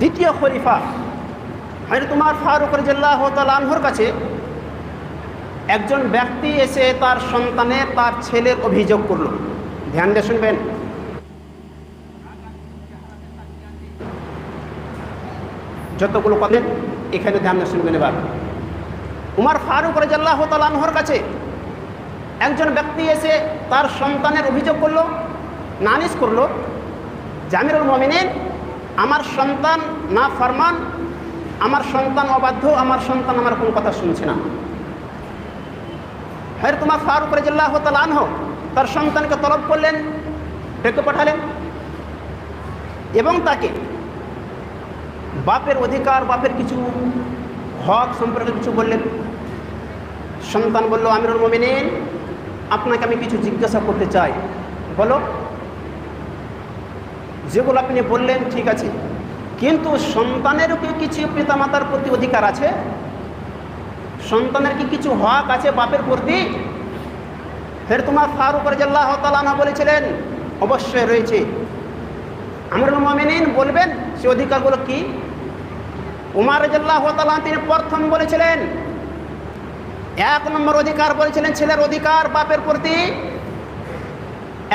দ্বিতীয় খলিফা মানে তোমার ফারুক রাজিল্লাহ তালাহর কাছে একজন ব্যক্তি এসে তার সন্তানের তার ছেলের অভিযোগ করল। ধ্যান দিয়ে শুনবেন। যতগুলো কথা এখানে ধ্যান দিয়ে শুনবেন এবার। উমার ফারুক রাজাল্লাহ তালাহর কাছে একজন ব্যক্তি এসে তার সন্তানের অভিযোগ করল, নালিশ করল, জামিরুল মমিনের আমার সন্তান না ফরমান, আমার সন্তান অবাধ্য, আমার সন্তান আমার কোনো কথা শুনছে না। হ্যাঁ তোমার ফারুক রাজিল্লাহ তালান হোক তার সন্তানকে তলব করলেন, ডেকে পাঠালেন এবং তাকে বাপের অধিকার, বাপের কিছু হক সম্পর্কে কিছু বললেন। সন্তান বলল, আমিরুল মমিনিন, আপনাকে আমি কিছু জিজ্ঞাসা করতে চাই। বলো যেগুলো আপনি বললেন, ঠিক আছে। কিন্তু সন্তানেরও কি কিছু পিতামাতার প্রতি অধিকার আছে? সন্তানের কি কিছু হক আছে বাপের প্রতি? ফের তোমার ফারুক রাজাল্লাহ তালানা বলেছিলেন, অবশ্যই রয়েছে। আমরুল মমিনিন বলবেন, সে অধিকারগুলো কি? উমার রাজাল্লাহ তালান তিনি প্রথম বলেছিলেন, এক নম্বর অধিকার বলেছিলেন ছেলের অধিকার বাপের প্রতি।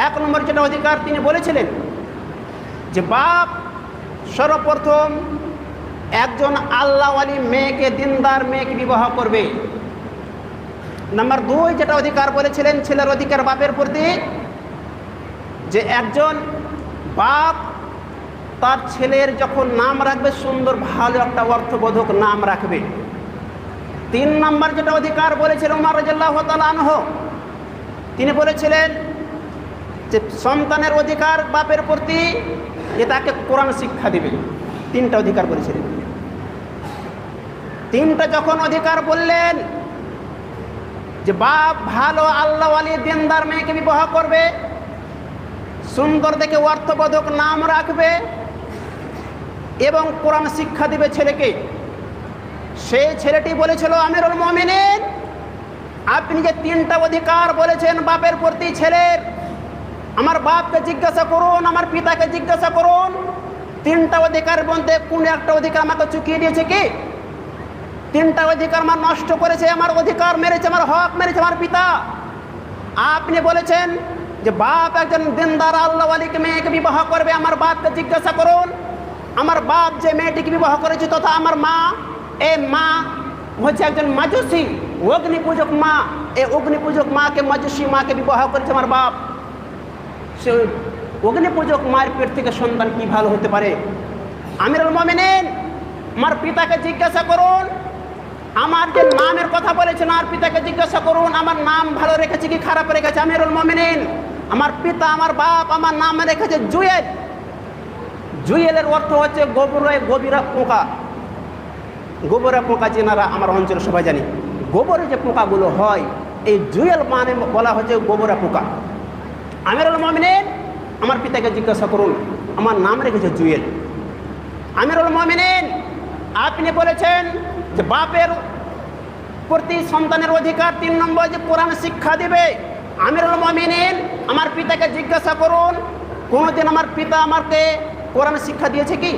এক নম্বর যেটা অধিকার তিনি বলেছিলেন যে বাপ সর্বপ্রথম একজন আল্লাহওয়ালি মেয়েকে, দিনদার মেয়েকে বিবাহ করবে। নাম্বার দুই, যেটা অধিকার বলেছিলেন ছেলের অধিকার বাপের প্রতি, যে একজন বাপ তার ছেলের যখন নাম রাখবে, সুন্দর ভালো একটা অর্থবোধক নাম রাখবে। তিন নম্বর, যেটা অধিকার বলেছিলেন উমার রাজাল্লাহ তালানহ তিনি বলেছিলেন যে সন্তানের অধিকার বাপের প্রতি যে তাকে কোরআন শিক্ষা দিবে, তিনটা অধিকার বলেছিলেন তিনটা যখন অধিকার বললেন, যে বাপ ভালো আল্লাহ আলী দিনদার মেয়েকে বিবাহ করবে, সুন্দর দেখে অর্থবোধক নাম রাখবে, এবং কোরআন শিক্ষা দিবে ছেলেকে, সেই ছেলেটি বলেছিল, আমিরুল মমিনের আপনি যে তিনটা অধিকার বলেছেন বাপের প্রতি ছেলের আমার বাপকে জিজ্ঞাসা করুন, আমার পিতাকে জিজ্ঞাসা করুন। তিনটা অধিকার মধ্যে কোন একটা অধিকার আমাকে চুকিয়ে দিয়েছে কি? তিনটা অধিকার আমার নষ্ট করেছে, আমার অধিকার মেরেছে, আমার হক মেরেছে, আমার পিতা। আপনি বলেছেন যে বাপ একজন দিনদার আল্লাহ আলীকে মেয়েকে বিবাহ করবে, আমার বাপকে জিজ্ঞাসা করুন। আমার বাপ যে মেয়েটিকে বিবাহ করেছে, তথা আমার মা, এ মা হচ্ছে একজন মাজুসি অগ্নি পূজক মা। এ অগ্নি পূজক মাকে মাজুসি মাকে বিবাহ করেছে আমার বাপ। সে অগ্নি পূজক মায়ের পেট থেকে সন্তান কি ভালো হতে পারে? আমিরুল মমিনেন, আমার পিতাকে জিজ্ঞাসা করুন। আমার যে নামের কথা বলেছেন আর পিতাকে জিজ্ঞাসা করুন, আমার নাম ভালো রেখেছে কি খারাপ রেখেছে? আমিরুল মমিনিন, আমার পিতা, আমার বাপ, আমার নাম রেখেছে জুয়েল। জুয়েলের অর্থ হচ্ছে গোবরে গভীরা পোকা। গোবরে পোকা চেনারা আমার অঞ্চলে সবাই জানি। গোবরে যে পোকাগুলো হয়, এই জুয়েল মানে বলা হচ্ছে গোবরে পোকা। আমিরুল মমিনিন, আমার পিতাকে জিজ্ঞাসা করুন, আমার নাম রেখেছে জুয়েল। আমিরুল মমিনিন, আপনি বলেছেন যে বাপের প্রতি সন্তানের অধিকার তিন নম্বর যে কোরআন শিক্ষা দিবে। আমিরুল মমিনিন, আমার পিতাকে জিজ্ঞাসা করুন, কোনোদিন আমার পিতা আমাকে কোরআন শিক্ষা দিয়েছে কি?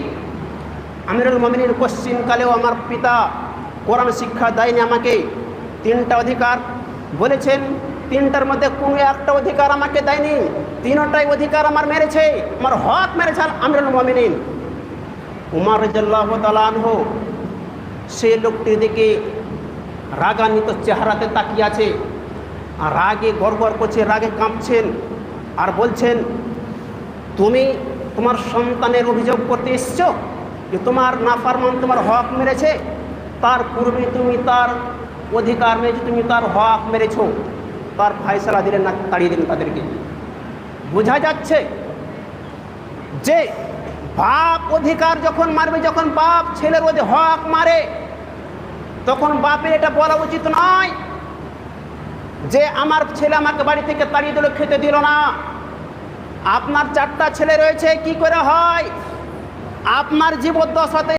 আমিরুল মমিনের পশ্চিমকালেও আমার পিতা কোরআন শিক্ষা দেয়নি আমাকে। তিনটা অধিকার বলেছেন তিনটার মধ্যে কোনো একটা অধিকার আমাকে দেয়নি। তিনটাই অধিকার আমার মেরেছে। আমার হক মেরেছে আমিরুল মমিনিন। উমার রাজ্লাহ তালানহ সে লোকটির দিকে রাগান্বিত চেহারাতে তাকিয়ে আছে আর রাগে গড়গড় করছে, রাগে কাঁপছেন আর বলছেন, তুমি তোমার সন্তানের অভিযোগ করতে এসছো যে তোমার নাফারমান তোমার হক মেরেছে? তার পূর্বে তুমি তার অধিকার মেরেছো, তুমি তার হক মেরেছো। তার ফায়সলা দিলেন না, তাড়িয়ে দিলেন তাদেরকে। বোঝা যাচ্ছে যে বাপ অধিকার যখন মারবে, যখন বাপ ছেলের ওদের হক মারে, তখন বাপের এটা বলা উচিত নয় যে আমার ছেলে আমাকে বাড়ি থেকে তাড়িয়ে দিল, খেতে দিল না। আপনার চারটা ছেলে রয়েছে, কি করে হয়? আপনার জীবদ্দশাতে